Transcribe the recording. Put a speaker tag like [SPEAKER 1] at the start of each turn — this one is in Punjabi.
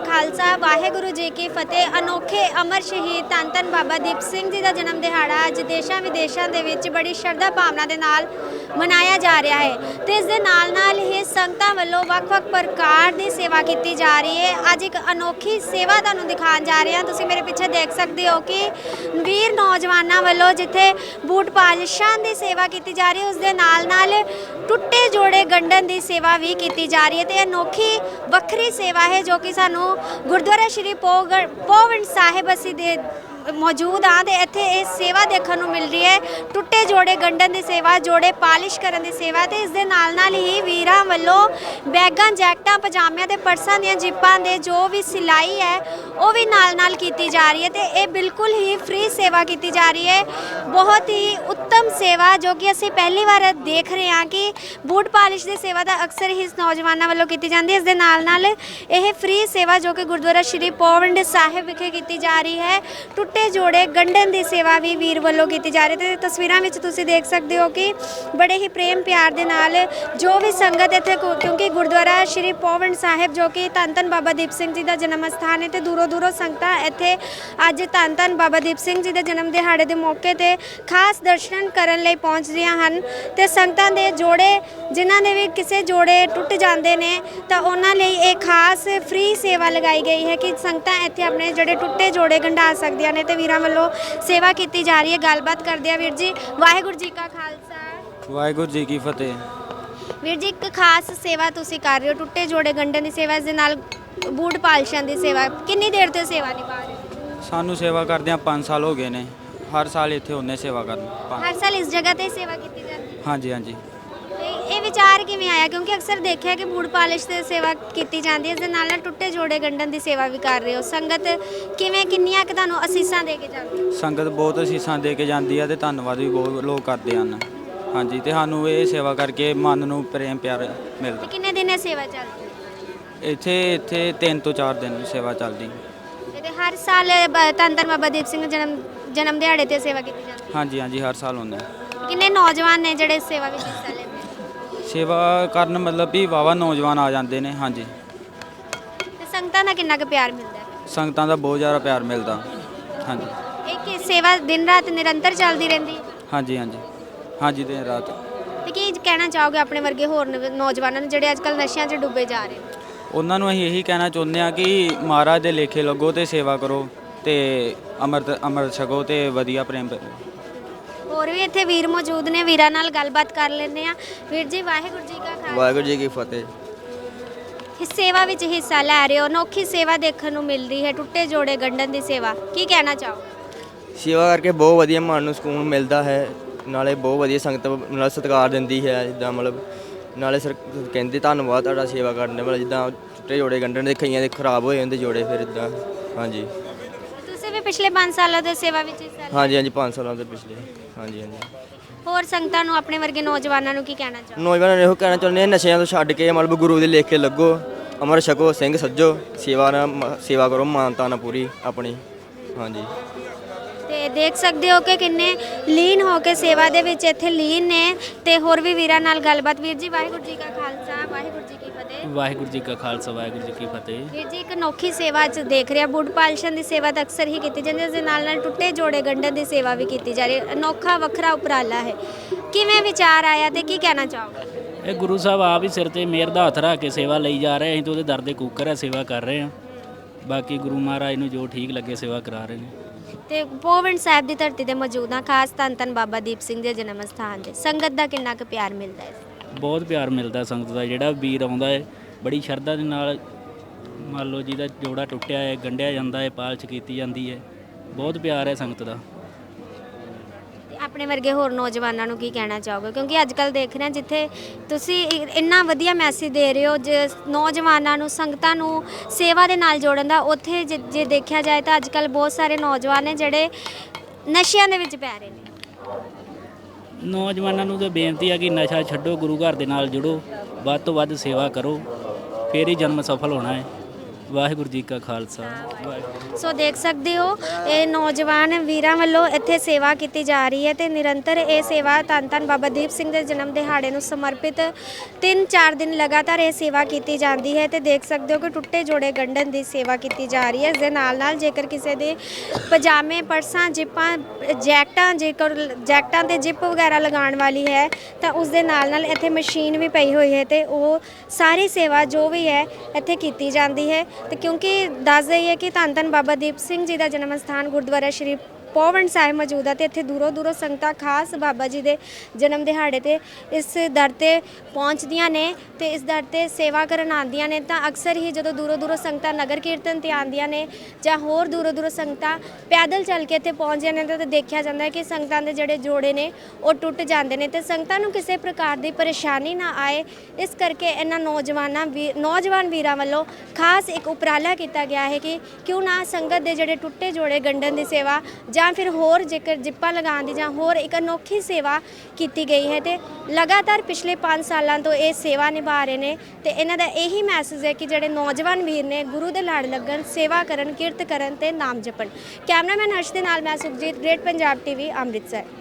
[SPEAKER 1] ਖਾਲਸਾ, ਵਾਹਿਗੁਰੂ ਜੀ ਕੀ ਫਤਿਹ। ਅਨੋਖੇ ਅਮਰ ਸ਼ਹੀਦ ਧੰਨ ਬਾਬਾ ਦੀਪ ਸਿੰਘ ਜੀ ਦਾ ਜਨਮ ਦਿਹਾੜਾ ਅੱਜ ਦੇਸ਼ਾਂ ਵਿਦੇਸ਼ਾਂ ਦੇ ਵਿੱਚ ਬੜੀ ਸ਼ਰਧਾ ਭਾਵਨਾ ਦੇ ਨਾਲ ਮਨਾਇਆ ਜਾ ਰਿਹਾ ਹੈ। ਤੇ ਇਸ ਦੇ ਨਾਲ ਨਾਲ ਹੀ ਸੰਗਤਾਂ ਵੱਲੋਂ ਵੱਖ-ਵੱਖ ਪ੍ਰਕਾਰ ਦੀ ਸੇਵਾ ਕੀਤੀ ਜਾ ਰਹੀ ਹੈ। ਅੱਜ ਇੱਕ ਅਨੋਖੀ ਸੇਵਾ ਤੁਹਾਨੂੰ ਦਿਖਾਉਣ ਜਾ ਰਹੇ ਹਾਂ। ਤੁਸੀਂ ਮੇਰੇ ਪਿੱਛੇ ਦੇਖ ਸਕਦੇ ਹੋ ਕਿ ਵੀਰ ਨੌਜਵਾਨਾਂ ਵੱਲੋਂ ਜਿੱਥੇ ਬੂਟ ਪਾਲਿਸ਼ਾਂ ਦੀ ਸੇਵਾ ਕੀਤੀ ਜਾ ਰਹੀ ਹੈ, ਉਸ ਦੇ ਨਾਲ ਨਾਲ ਟੁੱਟੇ ਜੋੜੇ ਗੰਢਣ ਦੀ ਸੇਵਾ ਵੀ ਕੀਤੀ ਜਾ ਰਹੀ ਹੈ ਤੇ ਅਨੋਖੀ ਵੱਖਰੀ ਸੇਵਾ ਹੈ ਜੋ ਕਿ ਸਾਨੂੰ ਗੁਰਦੁਆਰਾ ਸ਼੍ਰੀ ਪੋਗੜ ਪੋਵਨ ਸਾਹਿਬ ਅਸੀਂ ਦੇ ਮੌਜੂਦ ਆ ਤੇ ਇੱਥੇ ਇਹ ਸੇਵਾ ਦੇਖਣ ਨੂੰ ਮਿਲ ਰਹੀ ਹੈ। ਟੁੱਟੇ ਜੋੜੇ ਗੰਢਣ ਦੀ ਸੇਵਾ, ਜੋੜੇ ਪਾਲਿਸ਼ ਕਰਨ ਦੀ ਸੇਵਾ ਤੇ ਇਸ ਦੇ ਨਾਲ ਨਾਲ ਹੀ ਵੀਰਾਂ ਵੱਲੋਂ ਬੈਗਾਂ, ਜੈਕਟਾਂ, ਪਜਾਮਿਆਂ ਤੇ ਪਰਸਾਂ ਦੀਆਂ ਜਿੱਪਾਂ ਦੇ ਜੋ ਵੀ ਸਿਲਾਈ ਹੈ, ਉਹ ਵੀ ਨਾਲ ਨਾਲ ਕੀਤੀ ਜਾ ਰਹੀ ਹੈ ਤੇ ਇਹ ਬਿਲਕੁਲ ਹੀ ਫ੍ਰੀ ਸੇਵਾ ਕੀਤੀ ਜਾ ਰਹੀ ਹੈ। ਬਹੁਤ ਹੀ ਉੱਤਮ ਸੇਵਾ ਜੋ ਕਿ ਅਸੀਂ ਪਹਿਲੀ ਵਾਰ ਦੇਖ ਰਹੇ ਹਾਂ ਕਿ ਬੂਟ ਪਾਲਿਸ਼ ਦੀ ਸੇਵਾ ਤਾਂ ਅਕਸਰ ਹੀ ਇਸ ਨੌਜਵਾਨਾਂ ਵੱਲੋਂ ਕੀਤੀ ਜਾਂਦੀ ਹੈ। ਇਸ ਦੇ ਨਾਲ ਨਾਲ ਇਹ ਫ੍ਰੀ ਸੇਵਾ ਜੋ ਕਿ ਗੁਰਦੁਆਰਾ ਸ਼੍ਰੀ ਪੋਵੰਡ ਸਾਹਿਬ ਵਿਖੇ ਕੀਤੀ ਜਾ ਰਹੀ ਹੈ। ਟੁੱਟੇ ਜੋੜੇ ਗੰਢਣ ਦੀ ਸੇਵਾ ਵੀ ਵੀਰ ਵੱਲੋਂ ਕੀਤੀ ਜਾ ਰਹੀ ਹੈ ਤੇ ਤਸਵੀਰਾਂ ਵਿੱਚ ਤੁਸੀਂ ਦੇਖ ਸਕਦੇ ਹੋ ਕਿ ਬੜੇ ਹੀ ਪ੍ਰੇਮ ਪਿਆਰ ਦੇ ਨਾਲ ਜੋ ਵੀ ਸੰਗਤ ਇੱਥੇ ਕੁ- ਕਿਉਂਕਿ ਗੁਰਦੁਆਰਾ ਸ਼੍ਰੀ ਪੋਵੰਡ ਸਾਹਿਬ ਜੋ ਕਿ ਧੰਨ ਧੰਨ ਬਾਬਾ ਦੀਪ ਸਿੰਘ ਜੀ ਦਾ ਜਨਮ ਸਥਾਨ ਹੈ ਤੇ ਦੂਰੋਂ ਦੂਰੋਂ ਸੰਗਤਾਂ ਇੱਥੇ ਅੱਜ ਧੰਨ ਧੰਨ ਬਾਬਾ ਦੀਪ ਸਿੰਘ ਜੀ ਦੇ ਜਨਮ ਦਿਹਾੜੇ ਦੇ ਮੌਕੇ ਤੇ ਖਾਸ ਦਰਸ਼ਨ ਕਰਨ ਲਈ ਪਹੁੰਚਦੀਆਂ ਹਨ ਤੇ ਸੰਗਤਾਂ ਦੇ ਜੋੜੇ ਜਿਨ੍ਹਾਂ ਦੇ ਵੀ ਕਿਸੇ ਜੋੜੇ ਟੁੱਟ ਜਾਂਦੇ ਨੇ ਤਾਂ ਉਹਨਾਂ ਲਈ ਇਹ ਖਾਸ ਫ੍ਰੀ ਸੇਵਾ ਲਗਾਈ ਗਈ ਹੈ ਕਿ ਸੰਗਤਾਂ ਇੱਥੇ ਆਪਣੇ ਜਿਹੜੇ ਟੁੱਟੇ ਜੋੜੇ ਗੰਢਾ ਸਕਦੀਆਂ ਨੇ। ਤੇ ਵੀਰਾਂ ਵੱਲੋਂ ਸੇਵਾ ਕੀਤੀ ਜਾ ਰਹੀ ਹੈ। ਗੱਲਬਾਤ ਕਰਦੇ ਆ ਵੀਰ ਜੀ। ਵਾਹਿਗੁਰੂ ਜੀ ਕਾ ਖਾਲਸਾ।
[SPEAKER 2] ਵਾਹਿਗੁਰੂ ਜੀ ਕੀ ਫਤਿਹ।
[SPEAKER 1] ਵੀਰ ਜੀ ਇੱਕ ਖਾਸ ਸੇਵਾ ਤੁਸੀਂ ਕਰ ਰਹੇ ਹੋ। ਟੁੱਟੇ ਜੋੜੇ ਗੰਢਣ ਦੀ ਸੇਵਾ ਇਸ ਦੇ ਨਾਲ ਬੂਟ ਪਾਲਸ਼ਾਂ ਦੀ ਸੇਵਾ। ਕਿੰਨੀ ਦੇਰ ਤੋਂ ਸੇਵਾ ਨਿਭਾ ਰਹੇ ਹੋ?
[SPEAKER 2] ਸਾਨੂੰ ਸੇਵਾ ਕਰਦਿਆਂ 5 ਸਾਲ ਹੋ ਗਏ ਨੇ। ਹਰ ਸਾਲ ਇੱਥੇ ਹੁੰਨੇ ਸੇਵਾ ਕਰਨ।
[SPEAKER 1] ਹਰ ਸਾਲ ਇਸ ਜਗ੍ਹਾ ਤੇ ਸੇਵਾ ਕੀਤੀ ਜਾਂਦੀ
[SPEAKER 2] ਹਾਂਜੀ ਹਾਂਜੀ।
[SPEAKER 1] ਵਿਚਾਰ ਕਿਵੇਂ ਆਇਆ? ਕਿਉਂਕਿ ਅਕਸਰ ਦੇਖਿਆ ਕਿ ਬੂਟ ਪਾਲਿਸ਼ ਤੇ ਸੇਵਾ ਕੀਤੀ ਜਾਂਦੀ ਹੈ ਇਸ ਦੇ ਨਾਲ ਨਾਲ ਟੁੱਟੇ ਜੋੜੇ ਗੰਢਣ ਦੀ ਸੇਵਾ ਵੀ ਕਰ ਰਹੇ ਹੋ। ਸੰਗਤ ਕਿਵੇਂ ਕਿੰਨੀਆਂ ਕਿ ਤੁਹਾਨੂੰ ਅਸੀਸਾਂ ਦੇ ਕੇ ਜਾਂਦੀ ਹੈ?
[SPEAKER 2] ਸੰਗਤ ਬਹੁਤ ਅਸੀਸਾਂ ਦੇ ਕੇ ਜਾਂਦੀ ਆ ਤੇ ਧੰਨਵਾਦ ਵੀ ਬਹੁਤ ਲੋਕ ਕਰਦੇ ਹਨ। ਹਾਂਜੀ ਤੇ ਸਾਨੂੰ ਇਹ ਸੇਵਾ ਕਰਕੇ ਮਨ ਨੂੰ ਪ੍ਰੇਮ ਪਿਆਰ
[SPEAKER 1] ਤੇ
[SPEAKER 2] ਮਿਲਦਾ
[SPEAKER 1] ਕਿੰਨੇ ਦਿਨ ਇਹ ਸੇਵਾ ਚੱਲਦੀ ਹੈ?
[SPEAKER 2] ਇੱਥੇ ਇੱਥੇ 3 ਤੋਂ 4 ਦਿਨ ਸੇਵਾ ਚੱਲਦੀ।
[SPEAKER 1] ਇਹ ਤੇ ਹਰ ਸਾਲ ਬ- ਧੰਨ ਧੰਨ ਬਾਬਾ ਦੀਪ ਸਿੰਘ ਜਨਮ ਜਨਮ ਦਿਹਾੜੇ ਤੇ ਸੇਵਾ ਕੀਤੀ ਜਾਂਦੀ
[SPEAKER 2] ਹਾਂਜੀ ਹਾਂਜੀ ਹਰ ਸਾਲ ਹੁੰਦਾ
[SPEAKER 1] ਹੈ। ਕਿੰਨੇ ਨੌਜਵਾਨ ਨੇ ਜਿਹੜੇ ਇਸ ਸੇਵਾ ਵਿੱਚ ਹਿੱਸਾ?
[SPEAKER 2] ਸੇਵਾ ਕਰਨ ਮਤਲਬ ਵੀ ਵਾਵਾ ਨੌਜਵਾਨ ਆ ਜਾਂਦੇ ਨੇ ਹਾਂਜੀ।
[SPEAKER 1] ਤੇ ਸੰਗਤਾਂ ਦਾ ਕਿੰਨਾ ਕੁ ਪਿਆਰ ਮਿਲਦਾ ਹੈ?
[SPEAKER 2] ਸੰਗਤਾਂ ਦਾ ਬਹੁਤ ਜ਼ਿਆਦਾ ਪਿਆਰ ਮਿਲਦਾ ਹਾਂਜੀ।
[SPEAKER 1] ਇਹ ਕਿ ਸੇਵਾ ਦਿਨ ਰਾਤ ਨਿਰੰਤਰ ਚੱਲਦੀ ਰਹਿੰਦੀ ਹੈ?
[SPEAKER 2] ਹਾਂਜੀ ਹਾਂਜੀ। ਹਾਂਜੀ ਦਿਨ ਰਾਤ।
[SPEAKER 1] ਤੇ ਕੀ ਕਹਿਣਾ ਚਾਹੋਗੇ ਆਪਣੇ ਵਰਗੇ ਹੋਰ ਨਵ- ਨੌਜਵਾਨਾਂ ਨੂੰ ਜਿਹੜੇ ਅੱਜਕੱਲ ਨਸ਼ਿਆਂ 'ਚ ਡੁੱਬੇ ਜਾ ਰਹੇ ਨੇ?
[SPEAKER 2] ਉਹਨਾਂ ਨੂੰ ਅਸੀਂ ਇਹੀ ਕਹਿਣਾ ਚਾਹੁੰਦੇ ਆ ਕਿ ਮਹਾਰਾਜ ਦੇ ਲੇਖੇ ਲੱਗੋ ਤੇ ਸੇਵਾ ਕਰੋ ਤੇ ਅੰਮ੍ਰਿਤ ਅੰਮ੍ਰਿਤ ਛਕੋ ਤੇ ਵਧੀਆ ਪ੍ਰੇਮ ਪ-
[SPEAKER 1] ਹੋਰ ਵੀ ਇੱਥੇ ਵੀਰ ਮੌਜੂਦ ਨੇ ਵੀਰਾਂ ਨਾਲ ਗੱਲਬਾਤ ਕਰ ਲੈਂਦੇ ਆ ਵੀਰ ਜੀ ਵਾਹਿਗੁਰੂ ਜੀ ਕਾ ਖਾਲਸਾ।
[SPEAKER 3] ਵਾਹਿਗੁਰੂ ਜੀ ਕੀ ਫਤਿਹ।
[SPEAKER 1] ਇਸ ਸੇਵਾ ਵਿੱਚ ਹਿੱਸਾ ਲੈ ਰਹੇ ਹੋ ਅਨੋਖੀ ਸੇਵਾ ਦੇਖਣ ਨੂੰ ਮਿਲ ਰਹੀ ਹੈ ਟੁੱਟੇ ਜੋੜੇ ਗੰਢਣ ਦੀ ਸੇਵਾ। ਕੀ ਕਹਿਣਾ ਚਾਹੋ
[SPEAKER 3] ਸੇਵਾ ਕਰਕੇ ਬਹੁਤ ਵਧੀਆ ਮਨ ਨੂੰ ਸਕੂਨ ਮਿਲਦਾ ਹੈ ਨਾਲੇ ਬਹੁਤ ਵਧੀਆ ਸੰਗਤ ਨਾਲ ਸਤਿਕਾਰ ਦਿੰਦੀ ਹੈ ਜਿੱਦਾਂ ਮਤਲਬ ਨਾਲੇ ਸਰ ਕਹਿੰਦੇ ਧੰਨਵਾਦ ਤੁਹਾਡਾ ਸੇਵਾ ਕਰਨ ਦੇ ਮਤਲਬ ਜਿੱਦਾਂ ਟੁੱਟੇ ਜੋੜੇ ਗੰਢਣ ਦੇ ਕਈਆਂ ਦੇ ਖਰਾਬ ਹੋਏ ਹੁੰਦੇ ਜੋੜੇ ਫਿਰ ਇਦਾਂ ਹਾਂਜੀ।
[SPEAKER 1] ਵੀ ਪਿਛਲੇ 5 ਸਾਲਾਂ ਤੋਂ ਸੇਵਾ ਵਿੱਚ ਹਿੱਸਾ ਲਿਆ?
[SPEAKER 3] ਹਾਂਜੀ ਹਾਂਜੀ 5 ਸਾਲਾਂ ਦੇ ਪਿਛਲੇ। ਹਾਂਜੀ ਹਾਂਜੀ।
[SPEAKER 1] ਹੋਰ ਸੰਗਤਾਂ ਨੂੰ ਆਪਣੇ ਵਰਗੇ ਨੌਜਵਾਨਾਂ ਨੂੰ ਕੀ ਕਹਿਣਾ ਚਾਹੋ
[SPEAKER 3] ਨੌਜਵਾਨਾਂ ਨੂੰ ਇਹੋ ਕਹਿਣਾ ਚਾਹੁੰਦੇ ਹਾਂ ਨਸ਼ਿਆਂ ਤੋਂ ਛੱਡ ਕੇ ਮਤਲਬ ਗੁਰੂ ਦੇ ਲੇਖੇ ਲੱਗੋ ਅਮਰ ਛਕੋ ਸਿੰਘ ਸੱਜੋ ਸੇਵਾ ਨਾਲ ਮ- ਸੇਵਾ ਕਰੋ ਮਾਨਤਾ ਨਾਲ ਪੂਰੀ ਆਪਣੀ। ਹਾਂਜੀ।
[SPEAKER 1] ਤੇ ਦੇਖ ਸਕਦੇ ਹੋ ਕਿ ਕਿੰਨੇ ਲੀਨ ਹੋ ਕੇ ਸੇਵਾ ਦੇ ਵਿੱਚ ਇੱਥੇ ਲੀਨ ਨੇ ਤੇ ਹੋਰ ਵੀ ਵੀਰਾਂ ਨਾਲ ਗੱਲਬਾਤ। ਵੀਰ ਜੀ ਵਾਹਿਗੁਰੂ ਜੀ ਕਾ ਖਾਲਸਾ ਵਾਹਿਗੁਰੂ ਜੀ ਕੀ ਫਤਿਹ
[SPEAKER 4] ਵਾਹਿਗੁਰੂ ਜੀ ਕਾ ਖਾਲਸਾ ਵਾਹਿਗੁਰੂ ਜੀ ਕੀ ਫਤਿਹ।
[SPEAKER 1] ਵੀਰ ਜੀ ਇੱਕ ਅਨੋਖੀ ਸੇਵਾ ਚ ਦੇਖ ਰਿਹਾ ਬੁੱਢ ਪਾਲਸ਼ਨ ਦੀ ਸੇਵਾ ਤਾਂ ਅਕਸਰ ਹੀ ਕੀਤੀ ਜਾਂਦੀ ਹੈ ਇਸ ਦੇ ਨਾਲ ਨਾਲ ਟੁੱਟੇ ਜੋੜੇ ਗੰਢਣ ਦੀ ਸੇਵਾ ਵੀ ਕੀਤੀ ਜਾ ਰਹੀ ਹੈ। ਅਨੋਖਾ ਵੱਖਰਾ ਉਪਰਾਲਾ ਹੈ। ਕਿਵੇਂ ਵਿਚਾਰ ਆਇਆ ਤੇ ਕੀ ਕਹਿਣਾ ਚਾਹੋਗੇ?
[SPEAKER 4] ਇਹ ਗੁਰੂ ਸਾਹਿਬ ਆਪ ਹੀ ਸਿਰ ਤੇ ਮਿਹਰ ਦਾ ਹੱਥ ਰੱਖ ਕੇ ਸੇਵਾ ਲਈ ਜਾ ਰਹੇ ਅਸੀਂ ਤਾਂ ਉਹਦੇ ਦਰ ਦੇ ਕੂਕਰ ਹੈ ਸੇਵਾ ਕਰ ਰਹੇ ਹਾਂ। ਬਾਕੀ ਗੁਰੂ ਮਹਾਰਾਜ ਨੂੰ ਜੋ ਠੀਕ ਲੱਗੇ ਸੇਵਾ ਕਰਾ ਰਹੇ ਨੇ।
[SPEAKER 1] ਤੇ ਪੋਵਨ ਸਾਹਿਬ ਦੀ ਧਰਤੀ ਤੇ ਮੌਜੂਦ ਹਾਂ ਖਾਸ ਧੰਨ ਧੰਨ ਬਾਬਾ ਦੀਪ ਸਿੰਘ ਦੇ ਜਨਮ ਸਥਾਨ ਤੇ। ਸੰਗਤ ਦਾ ਕਿੰਨਾ ਕੁ ਪਿਆਰ ਮਿਲਦਾ ਹੈ।
[SPEAKER 4] ਬਹੁਤ ਪਿਆਰ ਮਿਲਦਾ ਸੰਗਤ ਦਾ, ਜਿਹੜਾ ਵੀਰ ਆਉਂਦਾ ਹੈ, ਬੜੀ ਸ਼ਰਧਾ ਦੇ ਨਾਲ ਮੰਨ ਲਓ ਜਿਹਦਾ ਜੋੜਾ ਟੁੱਟਿਆ ਹੈ, ਗੰਢਿਆ ਜਾਂਦਾ ਹੈ ਪਾਲਚ ਕੀਤੀ ਜਾਂਦੀ ਹੈ, ਬਹੁਤ ਪਿਆਰ ਹੈ ਸੰਗਤ ਦਾ।
[SPEAKER 1] ਤੇ ਆਪਣੇ ਵਰਗੇ ਹੋਰ ਨੌਜਵਾਨਾਂ ਨੂੰ ਕੀ ਕਹਿਣਾ ਚਾਹੋਗੇ? ਕਿਉਂਕਿ ਅੱਜ ਕੱਲ ਦੇਖ ਰਹੇ ਹਾਂ ਜਿੱਥੇ ਤੁਸੀਂ ਇ- ਇੰਨਾ ਵਧੀਆ ਮੈਸੇਜ ਦੇ ਰਹੇ ਹੋ, ਜੇ ਨੌਜਵਾਨਾਂ ਨੂੰ, ਸੰਗਤਾਂ ਨੂੰ ਸੇਵਾ ਦੇ ਨਾਲ ਜੋੜਨ ਦਾ, ਉੱਥੇ ਜੇ ਜੇ ਦੇਖਿਆ ਜਾਏ ਤਾਂ ਅੱਜ ਕੱਲ ਬਹੁਤ ਸਾਰੇ ਨੌਜਵਾਨ ਨੇ ਜਿਹੜੇ ਨਸ਼ਿਆਂ ਦੇ ਵਿੱਚ ਪੈ ਰਹੇ ਨੇ।
[SPEAKER 4] ਨੌਜਵਾਨਾਂ ਨੂੰ ਤਾਂ ਬੇਨਤੀ ਆ ਕਿ ਨਸ਼ਾ ਛੱਡੋ, ਗੁਰੂ ਘਰ ਦੇ ਨਾਲ ਜੁੜੋ, ਵੱਧ ਤੋਂ ਵੱਧ ਸੇਵਾ ਕਰੋ, ਫੇਰ ਹੀ ਜਨਮ ਸਫਲ ਹੋਣਾ ਹੈ। ਵਾਹਿਗੁਰੂ ਜੀ ਕਾ ਖਾਲਸਾ।
[SPEAKER 1] ਸੋ ਦੇਖ ਸਕਦੇ ਹੋ, ਇਹ ਨੌਜਵਾਨ ਵੀਰਾਂ ਵੱਲੋਂ ਇੱਥੇ ਸੇਵਾ ਕੀਤੀ ਜਾ ਰਹੀ ਹੈ ਤੇ ਨਿਰੰਤਰ ਇਹ ਸੇਵਾ ਧੰਨ ਧੰਨ ਬਾਬਾ ਦੀਪ ਸਿੰਘ ਦੇ ਜਨਮ ਦਿਹਾੜੇ ਨੂੰ ਸਮਰਪਿਤ 3-4 ਦਿਨ ਲਗਾਤਾਰ ਇਹ ਸੇਵਾ ਕੀਤੀ ਜਾਂਦੀ ਹੈ ਤੇ ਦੇਖ ਸਕਦੇ ਹੋ ਕਿ ਟੁੱਟੇ ਜੋੜੇ ਗੰਢਣ ਦੀ ਸੇਵਾ ਕੀਤੀ ਜਾ ਰਹੀ ਹੈ। ਇਸ ਦੇ ਨਾਲ ਨਾਲ ਜੇਕਰ ਕਿਸੇ ਦੇ ਪਜਾਮੇ, ਪਰਸਾਂ, ਜਿੱਪਾਂ, ਜੈਕਟਾਂ, ਜੇਕਰ ਜੈਕਟਾਂ ਤੇ ਜਿੱਪ ਵਗੈਰਾ ਲਗਾਉਣ ਵਾਲੀ ਹੈ, ਤਾਂ ਉਸ ਦੇ ਨਾਲ ਨਾਲ ਇੱਥੇ ਮਸ਼ੀਨ ਵੀ ਪਈ ਹੋਈ ਹੈ ਤੇ ਉਹ ਸਾਰੀ ਸੇਵਾ ਜੋ ਵੀ ਹੈ ਇੱਥੇ ਕੀਤੀ ਜਾਂਦੀ ਹੈ। ਤੇ ਕਿਉਂਕਿ ਦੱਸ ਦਈਏ ਕਿ ਧੰਨ ਧੰਨ ਬਾਬਾ ਦੀਪ ਸਿੰਘ ਜੀ ਦਾ ਜਨਮ ਸਥਾਨ ਗੁਰਦੁਆਰਾ ਸ਼੍ਰੀ ਪੋਵਨ ਸਾਹਿਬ ਮੌਜੂਦ ਹੈ ਤੇ ਇੱਥੇ ਦੂਰੋਂ ਦੂਰੋਂ ਸੰਗਤਾਂ, ਖਾਸ ਬਾਬਾ ਜੀ ਦੇ ਜਨਮ ਦਿਹਾੜੇ ਤੇ ਇਸ ਦਰ ਤੇ ਪਹੁੰਚਦੀਆਂ ਨੇ ਤੇ ਇਸ ਦਰ ਤੇ ਸੇਵਾ ਕਰਨ ਆਉਂਦੀਆਂ ਨੇ। ਤਾਂ ਅਕਸਰ ਹੀ ਜਦੋਂ ਦੂਰੋਂ ਦੂਰੋਂ ਸੰਗਤਾਂ ਨਗਰ ਕੀਰਤਨ ਤੇ ਆਉਂਦੀਆਂ ਨੇ ਜਾਂ ਹੋਰ ਦੂਰੋਂ ਦੂਰੋਂ ਸੰਗਤਾਂ ਪੈਦਲ ਚੱਲ ਕੇ ਇੱਥੇ ਪਹੁੰਚਦੀਆਂ ਨੇ, ਤਾਂ ਦੇਖਿਆ ਜਾਂਦਾ ਹੈ ਕਿ ਸੰਗਤਾਂ ਦੇ ਜਿਹੜੇ ਜੋੜੇ ਨੇ, ਉਹ ਟੁੱਟ ਜਾਂਦੇ ਨੇ। ਤੇ ਸੰਗਤਾਂ ਨੂੰ ਕਿਸੇ ਪ੍ਰਕਾਰ ਦੀ ਪਰੇਸ਼ਾਨੀ ਨਾ ਆਏ, ਇਸ ਕਰਕੇ ਇਹਨਾਂ ਨੌਜਵਾਨਾਂ ਵੀ, ਨੌਜਵਾਨ ਵੀਰਾਂ ਵੱਲੋਂ ਖਾਸ ਇੱਕ ਉਪਰਾਲਾ ਕੀਤਾ ਗਿਆ ਹੈ ਕਿ ਕਿਉਂ ਨਾ ਸੰਗਤ ਦੇ ਜਿਹੜੇ ਟੁੱਟੇ ਜੋੜੇ ਗੰਢਣ ਦੀ ਸੇਵਾ ਜਾਂ ਫਿਰ ਹੋਰ ਜੇਕਰ ਜਿੱਪਾਂ ਲਗਾਉਣ ਦੀ ਜਾਂ ਹੋਰ ਇੱਕ ਅਨੋਖੀ ਸੇਵਾ ਕੀਤੀ ਗਈ ਹੈ ਤੇ ਲਗਾਤਾਰ ਪਿਛਲੇ 5 ਸਾਲਾਂ ਤੋਂ ਇਹ ਸੇਵਾ ਨਿਭਾ ਰਹੇ ਨੇ ਤੇ ਇਹਨਾਂ ਦਾ ਇਹੀ ਮੈਸੇਜ ਹੈ ਕਿ ਜਿਹੜੇ ਨੌਜਵਾਨ ਵੀਰ ਨੇ ਗੁਰੂ ਦੇ ਲੜ ਲੱਗਣ, ਸੇਵਾ ਕਰਨ, ਕਿਰਤ ਕਰਨ ਤੇ ਨਾਮ ਜਪਣ। ਕੈਮਰਾਮੈਨ ਹਰਸ਼ ਦੇ ਨਾਲ ਮੈਂ ਸੁਖਜੀਤ ਗ੍ਰੇਟ ਪੰਜਾਬ ਟੀਵੀ ਅੰਮ੍ਰਿਤਸਰ।